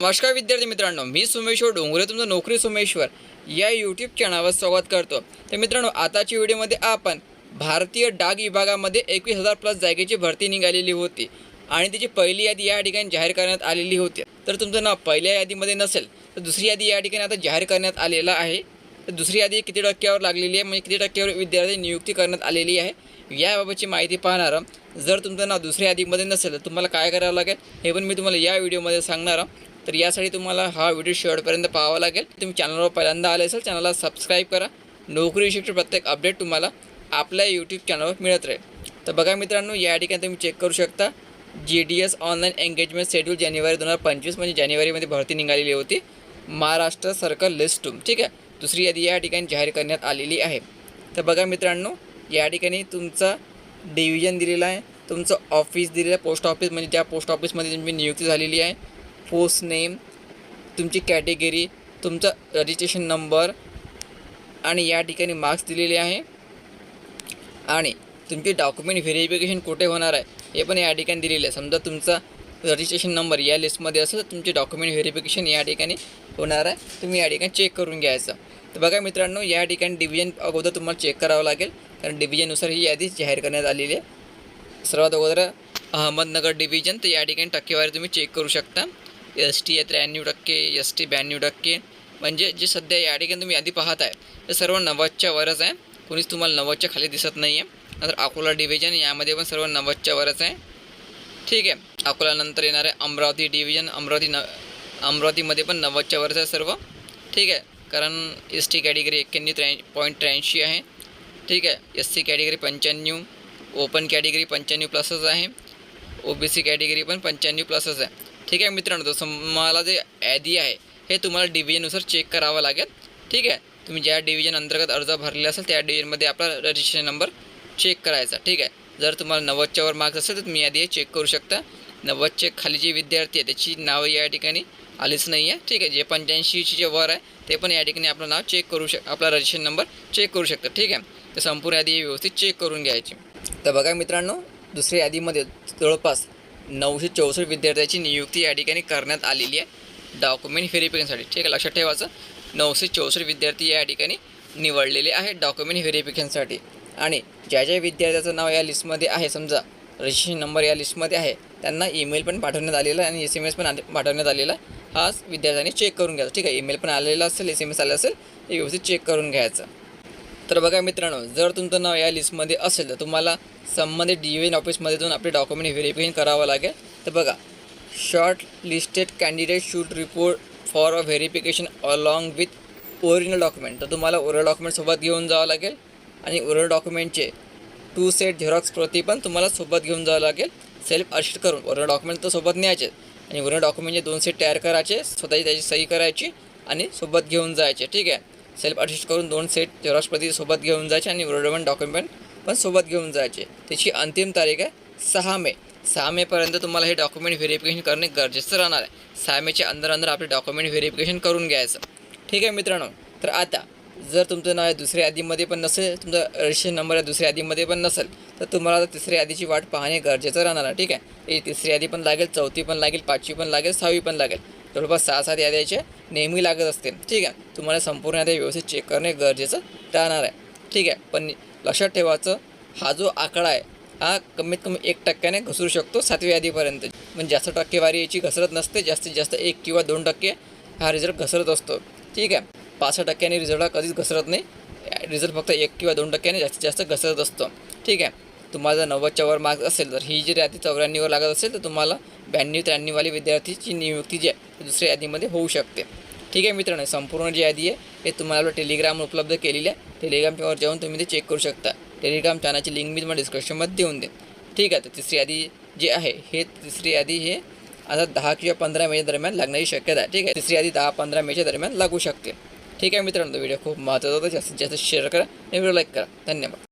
नमस्कार विद्यार्थी मित्रांनो मी सोमेश्वर डोंगरे तुमचं नोकरी सोमेश्वर या यूट्यूब चॅनलवर स्वागत करतो. तर मित्रांनो आताच्या व्हिडिओमध्ये आपण भारतीय डाक विभागामध्ये एकवीस हजार प्लस जागेची भरती निघालेली होती आणि त्याची पहिली यादी या ठिकाणी जाहीर करण्यात आलेली होती. तर तुमचं नाव पहिल्या यादीमध्ये नसेल तर दुसरी यादी या ठिकाणी आता जाहीर करण्यात आलेला आहे. तर दुसरी यादी किती टक्क्यावर लागलेली आहे म्हणजे किती टक्क्यावर विद्यार्थी नियुक्ती करण्यात आलेली आहे याबाबतची माहिती पाहणार जर तुमचं नाव दुसऱ्या यादीमध्ये नसेल तर तुम्हाला काय करावं लागेल हे पण मी तुम्हाला या व्हिडिओमध्ये सांगणार आहे. तर यासाठी तुम्हाला हा व्हिडिओ शेवटपर्यंत पाहावा लागेल. तुम्ही चॅनलवर पहिल्यांदा आले असेल चॅनलला सबस्क्राईब करा. नोकरी विषयीचे प्रत्येक अपडेट तुम्हाला आपल्या यूट्यूब चॅनलवर मिळत राहील. तर बघा मित्रांनो या ठिकाणी तुम्ही चेक करू शकता. G D S online engagement schedule जानेवारी दोन हजार पंचवीस म्हणजे जानेवारीमध्ये भरती निघालेली होती. महाराष्ट्र सर्कल लिस्ट ठीक आहे? दुसरी यादी या ठिकाणी जाहीर करण्यात आलेली आहे. तर बघा मित्रांनो या ठिकाणी तुमचा डिव्हिजन दिलेला आहे. तुमचं ऑफिस दिलेलं आहे पोस्ट ऑफिस म्हणजे ज्या पोस्ट ऑफिसमध्ये तुमची नियुक्ती झालेली आहे पोस्ट नेम तुमची कॅटेगरी तुमचा रजिस्ट्रेशन नंबर आणि या ठिकाणी मार्क्स दिलेले आहे. आणि तुमचे डॉक्युमेंट व्हेरिफिकेशन कुठे होणार आहे हे पण या ठिकाणी दिलेले आहे. समजा तुमचा रजिस्ट्रेशन नंबर या लिस्टमध्ये असेल तर तुमचे डॉक्युमेंट व्हेरिफिकेशन या ठिकाणी होणार आहे. तुम्ही या ठिकाणी चेक करून घ्यायचं. तर बघा मित्रांनो या ठिकाणी डिव्हिजन अगोदर तुम्हाला चेक करावं लागेल कारण डिव्हिजननुसार ही यादी जाहीर करण्यात आलेली आहे. सर्वात अगोदर अहमदनगर डिव्हिजन तर या ठिकाणी टक्केवारी तुम्ही चेक करू शकता. एस टी आहे त्र्याण्णव टक्के एस टी ब्याण्णव टक्के. म्हणजे जे सध्या या ठिकाणी तुम्ही यादी पाहत आहे ते सर्व नव्वदच्या वरच आहे. कोणीच तुम्हाला नव्वदच्या खाली दिसत नाही आहे नंतर अकोला डिव्हिजन यामध्ये पण सर्व नव्वदच्या वरच आहे. ठीक आहे. अकोल्यानंतर येणार आहे अमरावती डिव्हिजन अमरावती न अमरावतीमध्ये पण नव्वदच्या वरच आहे सर्व. ठीक आहे. कारण एस टी कॅटेगरी एक्क्याण्णव त्र्या पॉईंट त्र्याऐंशी आहे. ठीक आहे. एस सी कॅटेगरी पंच्याण्णव. ओपन कॅटेगरी पंच्याण्णव प्लसच आहे. ओ बी सी कॅटेगरी पण पंच्याण्णव प्लसच आहे. ठीक आहे मित्रांनो तसं मला जे यादी आहे हे तुम्हाला डिव्हिजननुसार चेक करावं लागेल. ठीक आहे? तुम्ही ज्या डिव्हिजन अंतर्गत अर्ज भरलेला असेल त्या डिव्हिजनमध्ये आपला रजिस्ट्रेशन नंबर चेक करायचा. ठीक आहे? जर तुम्हाला नव्वदच्यावर मार्क्स असेल तर तुम्ही यादी चेक करू शकता. नव्वदचे खाली जे विद्यार्थी आहे त्याची नावं या ठिकाणी आलीच नाही आहे ठीक आहे? जे पंच्याऐंशीची जे वर आहे ते पण या ठिकाणी आपलं नाव चेक करू शक आपला रजिस्ट्रेशन नंबर चेक करू शकता. ठीक आहे? तर संपूर्ण यादी व्यवस्थित चेक करून घ्यायची. तर बघा मित्रांनो दुसऱ्या यादीमध्ये जवळपास नऊशे चौसष्ट विद्यार्थ्याची नियुक्ती या ठिकाणी करण्यात आलेली आहे. डॉक्युमेंट व्हेरिफिकेशनसाठी ठीक आहे लक्षात ठेवायचं नऊशे चौसष्ट विद्यार्थी या ठिकाणी निवडलेले आहेत डॉक्युमेंट व्हेरिफिकेशनसाठी आणि ज्या ज्या विद्यार्थ्याचं नाव या लिस्टमध्ये आहे समजा रजिस्ट्रेशन नंबर या लिस्टमध्ये आहे त्यांना ईमेल पण पाठवण्यात आलेला आहे आणि एस एम एस पण पाठवण्यात आलेला आहे. हा विद्यार्थ्यांनी चेक करून घ्यायचा. ठीक आहे ईमेल पण आलेला असेल एस एम एस आला असेल हे व्यवस्थित चेक करून घ्यायचं. तर बघा मित्रांनो जर तुमचं नाव या लिस्टमध्ये असेल तर तुम्हाला संबंधित डी एन ऑफिसमध्ये जाऊन आपले डॉक्युमेंट व्हेरिफिकेशन करावं लागेल. तर बघा shortlisted candidate should report for a verification along with original document तर तुम्हाला ओरिजिनल डॉक्युमेंट सोबत घेऊन जावं लागेल. आणि ओरिजिनल डॉक्युमेंटचे टू सेट झेरॉक्स प्रती पण तुम्हाला सोबत घेऊन जावं लागेल. सेल्फ अशिट करून. ओरिजिनल डॉक्युमेंट तर सोबत न्यायचे. आणि ओरिजिनल डॉक्युमेंटचे दोन सेट तयार करायचे. स्वतःची त्याची सही करायची आणि सोबत घेऊन जायचे. ठीक आहे? सेल्फ अटेस्ट करून दोन सेट झेरॉक्स सोबत घेऊन जायचे आणि ओरिजिनल डॉक्युमेंट पण सोबत घेऊन जायचे. त्याची अंतिम तारीख आहे सहा मे. सहा मेपर्यंत तुम्हाला हे डॉक्युमेंट व्हेरिफिकेशन करणे गरजेचं राहणार आहे. सहा मेच्या अंदर अंदर आपले डॉक्युमेंट व्हेरिफिकेशन करून घ्यायचं. ठीक आहे मित्रांनो तर आता जर तुमचं नाव आहे दुसऱ्या यादीमध्ये पण नसेल तुमचा रजिस्ट्रेशन नंबर दुसऱ्या यादीमध्ये पण नसेल तर तुम्हाला आता तिसऱ्या यादीची वाट पाहणे गरजेचं राहणार आहे. ठीक आहे? ती तिसरी यादी पण लागेल चौथी पण लागेल पाचवी पण लागेल सहावी पण लागेल. जवळपास सहा सात याद्याचे नेहमी लागत असतील. ठीक आहे. तुम्हाला संपूर्ण याद्या व्यवस्थित चेक करणे गरजेचं राहणार आहे. ठीक आहे. पण लक्षात ठेवायचं हा जो आकडा आहे हा कमीत कमी एक टक्क्याने घसरू शकतो सातव्या यादीपर्यंत. म्हणजे जास्त टक्केवारी याची घसरत नसते जास्तीत जास्त एक किंवा दोन टक्के हा रिझल्ट घसरत असतो. ठीक आहे. पाच सहा टक्क्याने रिझल्ट हा कधीच घसरत नाही. रिझल्ट फक्त एक किंवा दोन टक्क्याने जास्तीत जास्त घसरत असतो. ठीक आहे. तुम्हाला जर नव्वदच्या वर मार्क्स असेल तर ही जी यादी चौऱ्याण्णववर लागत असेल तर तुम्हाला ब्याण्णव त्र्याण्णववाली विद्यार्थीची नियुक्ती जी आहे दुसऱ्या यादीमध्ये होऊ शकते. ठीक आहे मित्रांनो संपूर्ण जी यादी आहे हे तुम्हाला टेलिग्राम उपलब्ध केलेली आहे. टेलिग्रामवर जाऊन तुम्ही ते चेक करू शकता. टेलिग्राम चॅनलची लिंक मी तुम्हाला डिस्क्रिप्शनमध्ये देऊन देईन. ठीक आहे तर तिसरी यादी जी आहे हे तिसरी यादी हे आता दहा किंवा पंधरा मे दरम्यान लागण्याची शक्यता आहे. ठीक आहे तिसरी यादी दहा पंधरा मेच्या दरम्यान लागू शकते. ठीक आहे मित्रांनो व्हिडिओ खूप महत्त्वाचा होता. जास्तीत जास्त शेअर करा आणि व्हिडिओ लाईक करा. धन्यवाद.